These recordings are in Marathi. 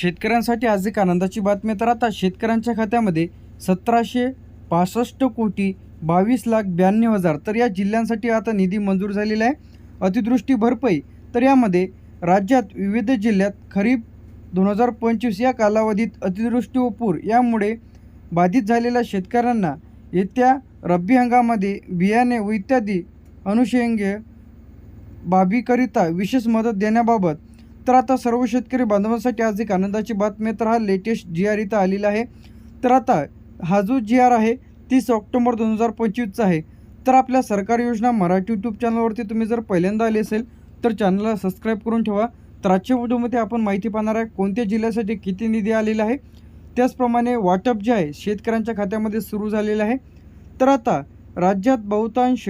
शेतकऱ्यांसाठी आज एक आनंदाची बातमी तर आता शेतकऱ्यांच्या खात्यामध्ये सतराशे पासष्ट कोटी बावीस लाख ब्याण्णव हजार. तर या जिल्ह्यांसाठी आता निधी मंजूर झालेला आहे. अतिदृष्टी भरपाई. तर यामध्ये राज्यात विविध जिल्ह्यात खरीप दोन हजार पंचवीस या कालावधीत अतिदृष्टी व पूर यामुळे बाधित झालेल्या शेतकऱ्यांना येत्या रब्बी हंगामामध्ये बियाणे व इत्यादी अनुषंगीय बाबीकरिता विशेष मदत देण्याबाबत तर आता सर्व शेतकरी बांधवांसाठी आज एक आनंदाची बातमी तर हा लेटेस्ट जी आर इथं आलेला आहे. तर आता हा जो जी आर आहे तीस ऑक्टोबर दोन हजार पंचवीसचा आहे. तर आपल्या सरकारी योजना मराठी यूट्यूब चॅनलवरती तुम्ही जर पहिल्यांदा आले असेल तर चॅनलला सबस्क्राईब करून ठेवा. तर आजच्या व्हिडिओमध्ये आपण माहिती पाहणार आहे कोणत्या जिल्ह्यासाठी किती निधी आलेला आहे. त्याचप्रमाणे वाटप जे आहे शेतकऱ्यांच्या खात्यामध्ये सुरू झालेलं आहे. तर आता राज्यात बहुतांश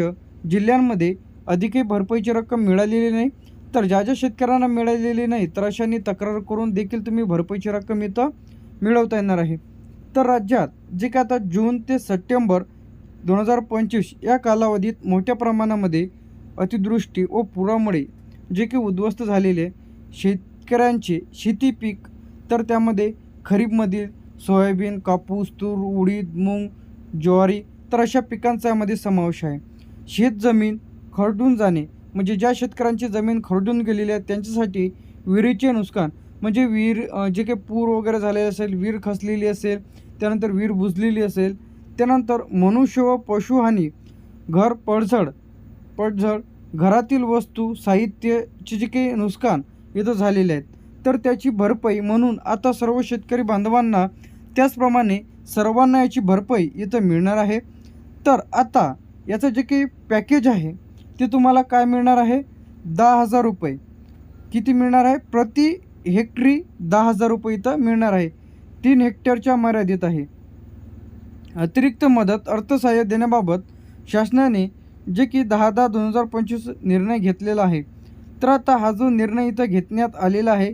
जिल्ह्यांमध्ये अधिकही भरपाईची रक्कम मिळालेली नाही. तर ज्या ज्या शेतकऱ्यांना मिळालेली नाही तर अशांनी तक्रार करून देखील तुम्ही भरपाईची रक्कम इथं मिळवता येणार आहे. तर राज्यात जे काय आता जून ते सप्टेंबर दोन हजार पंचवीस या कालावधीत मोठ्या प्रमाणामध्ये अतिवृष्टी व पुरामुळे जे की उद्ध्वस्त झालेले शेतकऱ्यांचे शेती पीक तर त्यामध्ये खरीपमधील सोयाबीन कापूस तूर उडीद मूग ज्वारी तर अशा पिकांचा यामध्ये समावेश आहे. शेतजमीन खरडून जाणे म्हणजे ज्या शेतकऱ्यांची जमीन खरडून गेलेली आहे त्यांच्यासाठी विहिरीचे नुकसान. म्हणजे विहीर जे काही पूर वगैरे झालेले असेल विहीर खसलेली असेल त्यानंतर विहीर बुजलेली असेल त्यानंतर मनुष्य व पशुहानी घर पडझड पडझड घरातील वस्तू साहित्याचे जे काही नुकसान इथं झालेले आहेत. तर त्याची भरपाई म्हणून आता सर्व शेतकरी बांधवांना त्याचप्रमाणे सर्वांना याची भरपाई इथं मिळणार आहे. तर आता याचं जे काही पॅकेज आहे ते तुम्हाला काय मिळणार आहे? दहा हजार रुपये. किती मिळणार आहे? प्रति हेक्टरी दहा हजार रुपये इथं मिळणार आहे. तीन हेक्टरच्या मर्यादित आहे. अतिरिक्त मदत अर्थसहाय्य देण्याबाबत शासनाने जे की दहा दहा दोन हजार पंचवीस निर्णय घेतलेला आहे तर आता हा जो निर्णय इथं घेतण्यात आलेला आहे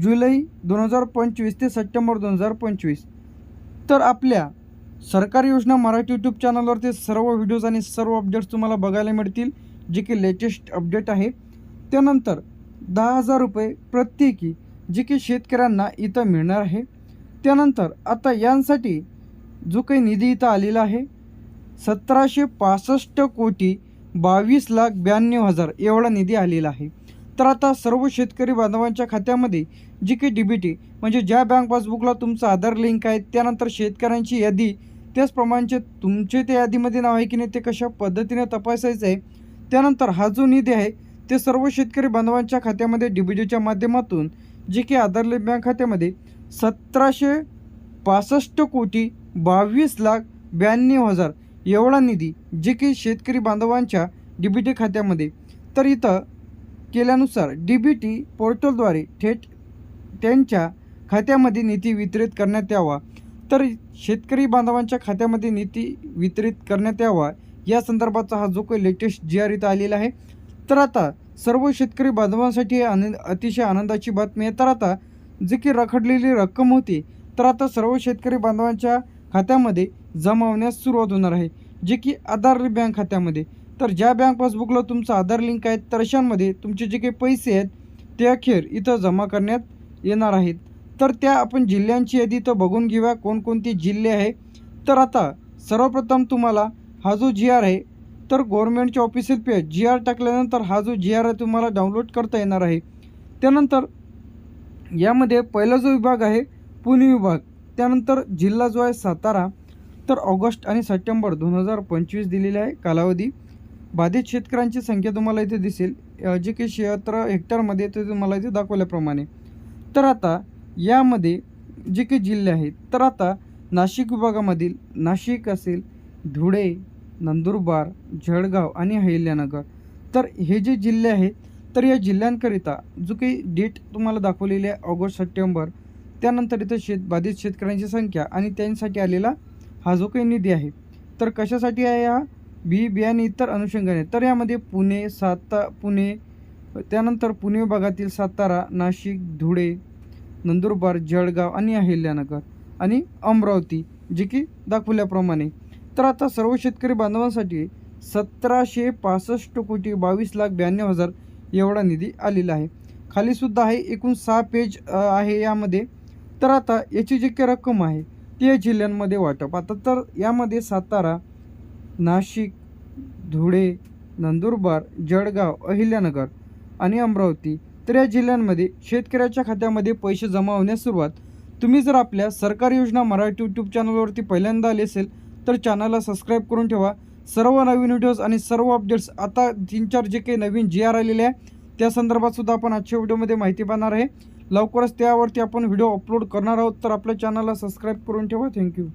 जुलै दोन हजार पंचवीस ते सप्टेंबर दोन हजार पंचवीस. तर आपल्या सरकारी योजना मराठी यूट्यूब चॅनलवरती सर्व व्हिडिओज आणि सर्व अपडेट्स तुम्हाला बघायला मिळतील जे की लेटेस्ट अपडेट आहे. त्यानंतर दहा हजार रुपये प्रत्येकी जे की शेतकऱ्यांना इथं मिळणार आहे. त्यानंतर आता यांसाठी जो काही निधी इथं आलेला आहे सतराशे पासष्ट कोटी बावीस लाख ब्याण्णव हजार एवढा निधी आलेला आहे. तर आता सर्व शेतकरी बांधवांच्या खात्यामध्ये जी काही डी बी टी म्हणजे ज्या बँक पासबुकला तुमचं आधार लिंक आहे त्यानंतर शेतकऱ्यांची यादी त्याचप्रमाणचे तुमचे त्या यादीमध्ये नाव आहे की नाही ते कशा पद्धतीने तपासायचं आहे त्यानंतर हा जो निधी आहे ते सर्व शेतकरी बांधवांच्या खात्यामध्ये डी बी टीच्या माध्यमातून जे की आधारले बँक खात्यामध्ये सतराशे पासष्ट कोटी बावीस लाख ब्याण्णव हजार एवढा निधी जे की शेतकरी बांधवांच्या डी बी टी खात्यामध्ये. तर इथं केल्यानुसार डी बी टी पोर्टलद्वारे थेट त्यांच्या खात्यामध्ये निधी वितरित करण्यात यावा. तर शेतकरी बांधवांच्या खात्यामध्ये निधी वितरित करण्यात यावा या संदर्भाचा हा जो काही लेटेस्ट जी आर इथं आलेला आहे. तर आता सर्व शेतकरी बांधवांसाठी आनंद अतिशय आनंदाची बातमी आहे. तर आता जी की रखडलेली रक्कम होती तर आता सर्व शेतकरी बांधवांच्या खात्यामध्ये जमा होण्यास सुरुवात होणार आहे. जे की आधार बँक खात्यामध्ये. तर ज्या बँक पासबुकला तुमचं आधार लिंक आहे तर अशांमध्ये तुमचे जे काही पैसे आहेत ते अखेर इथं जमा करण्यात येणार आहेत. तर त्या आपण जिल्ह्यांची यादी तर बघून घेऊया कोणकोणते जिल्हे आहे. तर आता सर्वप्रथम तुम्हाला हा जो जी आर आहे तर गव्हर्मेंटच्या ऑफिशियल पेज जी आर टाकल्यानंतर हा जो जी आर आहे तुम्हाला डाउनलोड करता येणार आहे. त्यानंतर यामध्ये पहिला जो विभाग आहे पुणे विभाग. त्यानंतर जिल्हा जो आहे सातारा. तर ऑगस्ट आणि सप्टेंबर दोन हजार पंचवीस दिलेला आहे कालावधी. बाधित शेतकऱ्यांची संख्या तुम्हाला इथे दिसेल. जे काही क्षेत्र हेक्टरमध्ये ते तुम्हाला इथे दाखवल्याप्रमाणे. तर आता यामध्ये जे काही जिल्हे आहेत तर आता नाशिक विभागामधील नाशिक असेल धुळे नंदुरबार जळगाव आणि अहिल्यानगर. तर हे जे जिल्हे आहेत तर या जिल्ह्यांकरिता जो काही डेट तुम्हाला दाखवलेली आहे ऑगस्ट सप्टेंबर त्यानंतर इथं शेत बाधित शेतकऱ्यांची संख्या आणि त्यांसाठी आलेला हा जो काही निधी आहे तर कशासाठी आहे हा? बी बियाणे इतर अनुषंगाने. तर यामध्ये पुणे साता पुणे त्यानंतर पुणे विभागातील सातारा नाशिक धुळे नंदुरबार जळगाव आणि अहिल्यानगर आणि अमरावती जे की दाखवल्याप्रमाणे. तर आता सर्व शेतकरी बांधवांसाठी सतराशे पासष्ट कोटी बावीस लाख ब्याण्णव हजार एवढा निधी आलेला आहे. खालीसुद्धा आहे एकूण सहा पेज आहे यामध्ये. तर आता याची जी काही रक्कम आहे ती या जिल्ह्यांमध्ये वाटप. आता तर यामध्ये सातारा नाशिक धुळे नंदुरबार जळगाव अहिल्यानगर आणि अमरावती तर या जिल्ह्यांमध्ये शेतकऱ्याच्या खात्यामध्ये पैसे जमा होण्यास सुरुवात. तुम्ही जर आपल्या सरकारी योजना मराठी यूट्यूब चॅनलवरती पहिल्यांदा आले असेल तर चॅनलला सबस्क्राईब करून ठेवा. सर्व नवीन व्हिडिओज आणि सर्व अपडेट्स आता तीन चार जे काही नवीन जी आर आलेले आहे त्या संदर्भात सुद्धा आपण आजच्या व्हिडिओमध्ये माहिती पाहणार आहे. लवकरच त्यावरती आपण व्हिडिओ अपलोड करणार आहोत तर आपल्या चॅनलला सबस्क्राईब करून ठेवा. थँक्यू